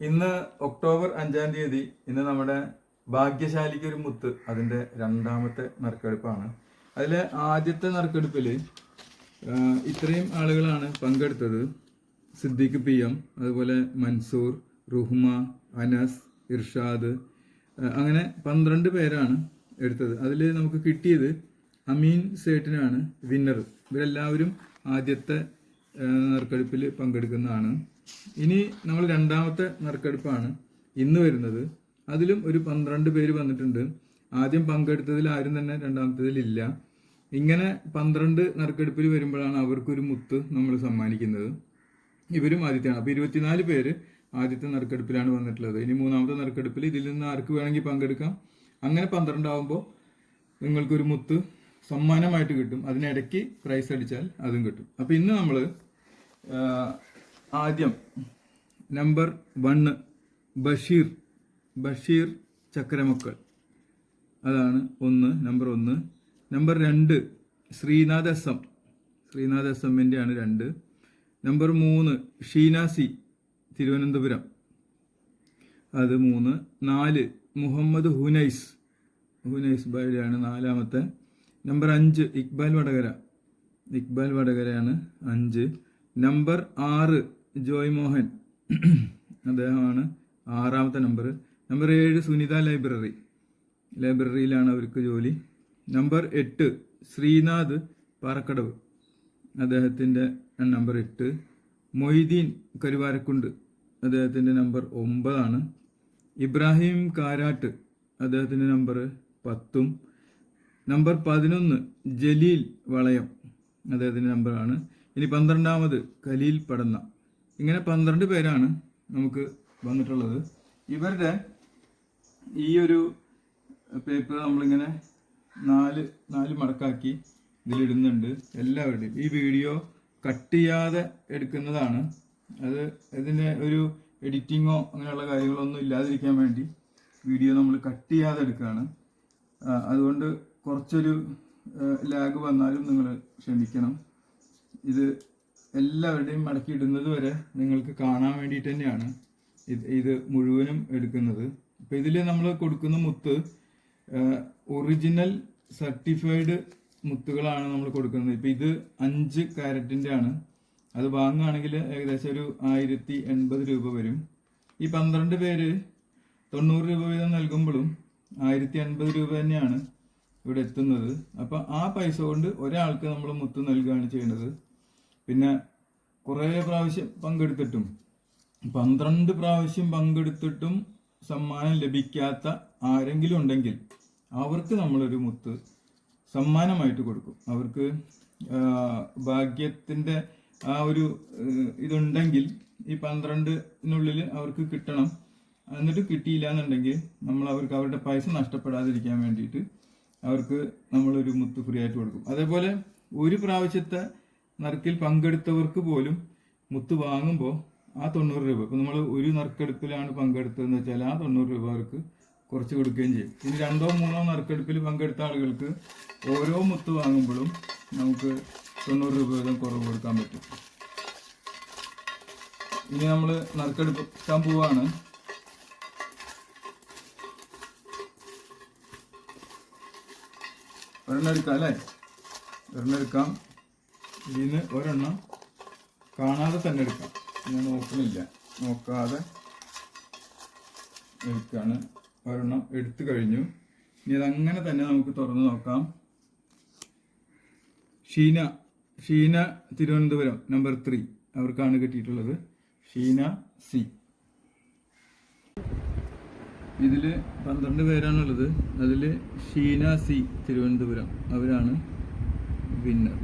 ഇന്ന് ഒക്ടോബർ അഞ്ചാം തീയതി ഇന്ന് നമ്മുടെ ഭാഗ്യശാലിക്ക് ഒരു മുത്ത് അതിന്റെ രണ്ടാമത്തെ നറുക്കെടുപ്പാണ്. അതിലെ ആദ്യത്തെ നറുക്കെടുപ്പിൽ ഇത്രയും ആളുകളാണ് പങ്കെടുത്തത്. സിദ്ദിഖ് പി എം അതുപോലെ മൻസൂർ റുഹ്മ അനസ് ഇർഷാദ് അങ്ങനെ പന്ത്രണ്ട് പേരാണ് എടുത്തത്. അതിൽ നമുക്ക് കിട്ടിയത് അമീൻ സേട്ടിനാണ് വിന്നർ ഇവരെല്ലാവരും ആദ്യത്തെ നറുക്കെടുപ്പിൽ പങ്കെടുക്കുന്നതാണ്. ഇനി നമ്മൾ രണ്ടാമത്തെ നറുക്കെടുപ്പാണ് ഇന്ന് വരുന്നത്. അതിലും ഒരു പന്ത്രണ്ട് പേര് വന്നിട്ടുണ്ട്. ആദ്യം പങ്കെടുത്തതിൽ ആരും തന്നെ രണ്ടാമത്തേതിലില്ല ഇങ്ങനെ പന്ത്രണ്ട് നറുക്കെടുപ്പിൽ വരുമ്പോഴാണ് അവർക്കൊരു മുത്ത് നമ്മൾ സമ്മാനിക്കുന്നത്. ഇവരും ആദ്യത്തെയാണ്. അപ്പോൾ ഇരുപത്തിനാല് പേര് ആദ്യത്തെ നറുക്കെടുപ്പിലാണ് വന്നിട്ടുള്ളത്. ഇനി മൂന്നാമത്തെ നറുക്കെടുപ്പിൽ ഇതിൽ നിന്ന് ആർക്ക് വേണമെങ്കിൽ പങ്കെടുക്കാം. അങ്ങനെ പന്ത്രണ്ടാവുമ്പോൾ നിങ്ങൾക്കൊരു മുത്ത് സമ്മാനമായിട്ട് കിട്ടും. അതിനിടയ്ക്ക് പ്രൈസ് അടിച്ചാൽ അതും കിട്ടും. അപ്പോൾ ഇന്ന് നമ്മൾ ആദ്യം നമ്പർ വണ്ണ് ബഷീർ ബഷീർ ചക്രമക്കൾ. അതാണ് ഒന്ന് നമ്പർ ഒന്ന്. നമ്പർ രണ്ട് ശ്രീനാഥ എം. ശ്രീനാഥ് എസ് എമ്മിന്റെ ആണ് രണ്ട്. നമ്പർ മൂന്ന് ഷീനാസി തിരുവനന്തപുരം. അത് മൂന്ന്. നാല് മുഹമ്മദ് ഹുനൈസ്. ഹുനൈസ് ബൈഡയാണ് നാലാമത്തെ. നമ്പർ അഞ്ച് ഇക്ബാൽ വടകര. ഇക്ബാൽ വടകരയാണ് അഞ്ച്. നമ്പർ ആറ് ജോയ് മോഹൻ. അദ്ദേഹമാണ് ആറാമത്തെ നമ്പർ നമ്പർ ഏഴ് സുനിത ലൈബ്രറി. ലൈബ്രറിയിലാണ് അവർക്ക് ജോലി. നമ്പർ എട്ട് ശ്രീനാഥ് പാറക്കടവ്. അദ്ദേഹത്തിന്റെ നമ്പർ എട്ട്. മൊയ്തീൻ കരുവാരക്കുണ്ട്. അദ്ദേഹത്തിന്റെ നമ്പർ ഒമ്പതാണ്. ഇബ്രാഹിം കാരാട്ട് അദ്ദേഹത്തിന്റെ നമ്പർ പത്തും. നമ്പർ പതിനൊന്ന് ജലീൽ വളയം അദ്ദേഹത്തിന്റെ നമ്പറാണ്. ഇനി പന്ത്രണ്ടാമത് ഖലീൽ പടന്ന ഇങ്ങനെ പന്ത്രണ്ട് പേരാണ് നമുക്ക് വന്നിട്ടുള്ളത്. ഇവരുടെ ഈ ഒരു പേപ്പർ നമ്മളിങ്ങനെ നാല് നാല് മടക്കാക്കി ഇതിലിടുന്നുണ്ട് എല്ലാവരുടെയും. ഈ വീഡിയോ കട്ട് ചെയ്യാതെ എടുക്കുന്നതാണ്. അത് ഇതിന് ഒരു എഡിറ്റിങ്ങോ അങ്ങനെയുള്ള കാര്യങ്ങളൊന്നും ഇല്ലാതിരിക്കാൻ വേണ്ടി വീഡിയോ നമ്മൾ കട്ട് ചെയ്യാതെ എടുക്കുകയാണ്. അതുകൊണ്ട് കുറച്ചൊരു ലാഗ് വന്നാലും നിങ്ങൾ ക്ഷമിക്കണം. ഇത് എല്ലാവരുടെയും മടക്കി ഇടുന്നത് വരെ നിങ്ങൾക്ക് കാണാൻ വേണ്ടിയിട്ട് തന്നെയാണ്. ഇത് ഇത് മുഴുവനും എടുക്കുന്നത്. ഇപ്പം ഇതിൽ നമ്മൾ കൊടുക്കുന്ന മുത്ത് ഒറിജിനൽ സർട്ടിഫൈഡ് മുത്തുകളാണ് നമ്മൾ കൊടുക്കുന്നത്. ഇപ്പം ഇത് അഞ്ച് കാരറ്റിന്റെ ആണ് അത് വാങ്ങുകയാണെങ്കിൽ ഏകദേശം ഒരു ആയിരത്തി എൺപത് രൂപ വരും. ഈ പന്ത്രണ്ട് പേര് തൊണ്ണൂറ് രൂപ വീതം നൽകുമ്പോഴും ആയിരത്തി എൺപത് രൂപ തന്നെയാണ് ഇവിടെ എത്തുന്നത്. അപ്പം ആ പൈസ കൊണ്ട് ഒരാൾക്ക് നമ്മൾ മുത്ത് നൽകുകയാണ് ചെയ്യുന്നത് പിന്നെ കുറേ പ്രാവശ്യം പങ്കെടുത്തിട്ടും പന്ത്രണ്ട് പ്രാവശ്യം പങ്കെടുത്തിട്ടും സമ്മാനം ലഭിക്കാത്ത ആരെങ്കിലും ഉണ്ടെങ്കിൽ അവർക്ക് നമ്മളൊരു മുത്ത് സമ്മാനമായിട്ട് കൊടുക്കും. അവർക്ക് ഭാഗ്യത്തിന്റെ ആ ഒരു ഇതുണ്ടെങ്കിൽ ഈ പന്ത്രണ്ടിനുള്ളിൽ അവർക്ക് കിട്ടണം. എന്നിട്ട് കിട്ടിയില്ല എന്നുണ്ടെങ്കിൽ നമ്മൾ അവർക്ക് അവരുടെ പൈസ നഷ്ടപ്പെടാതിരിക്കാൻ വേണ്ടിയിട്ട് അവർക്ക് നമ്മളൊരു മുത്ത് ഫ്രീ ആയിട്ട് കൊടുക്കും. അതേപോലെ ഒരു പ്രാവശ്യത്തെ നറുക്കിൽ പങ്കെടുത്തവർക്ക് പോലും മുത്ത് വാങ്ങുമ്പോൾ ആ തൊണ്ണൂറ് രൂപ. ഇപ്പം നമ്മൾ ഒരു നറുക്കെടുപ്പിലാണ് പങ്കെടുത്തതെന്ന് വെച്ചാൽ ആ തൊണ്ണൂറ് രൂപ അവർക്ക് കുറച്ച് കൊടുക്കുകയും ചെയ്യും. ഇനി രണ്ടോ മൂന്നോ നറുക്കെടുപ്പിൽ പങ്കെടുത്ത ആളുകൾക്ക് ഓരോ മുത്ത് വാങ്ങുമ്പോഴും നമുക്ക് തൊണ്ണൂറ് രൂപ വീതം കുറവ് കൊടുക്കാൻ പറ്റും. ഇനി നമ്മൾ നറുക്കെടുക്കാൻ പോവാണ്. ഒരെണ്ണം എടുക്കാം അല്ലേ? ഒരെണ്ണം എടുക്കാം. ഇതിന് ഒരെണ്ണം കാണാതെ തന്നെ എടുക്കാം. ഞാൻ നോക്കുന്നില്ല നോക്കാതെ എടുക്കാണ്. ഒരെണ്ണം എടുത്തു കഴിഞ്ഞു. ഇനി അതങ്ങനെ തന്നെ നമുക്ക് തുറന്ന് നോക്കാം. ഷീന ഷീന തിരുവനന്തപുരം നമ്പർ ത്രീ അവർക്കാണ് കിട്ടിയിട്ടുള്ളത്. ഷീന സി. ഇതിൽ പന്ത്രണ്ട് പേരാണുള്ളത്. അതിൽ ഷീന സി തിരുവനന്തപുരം. അവരാണ് വിന്നർ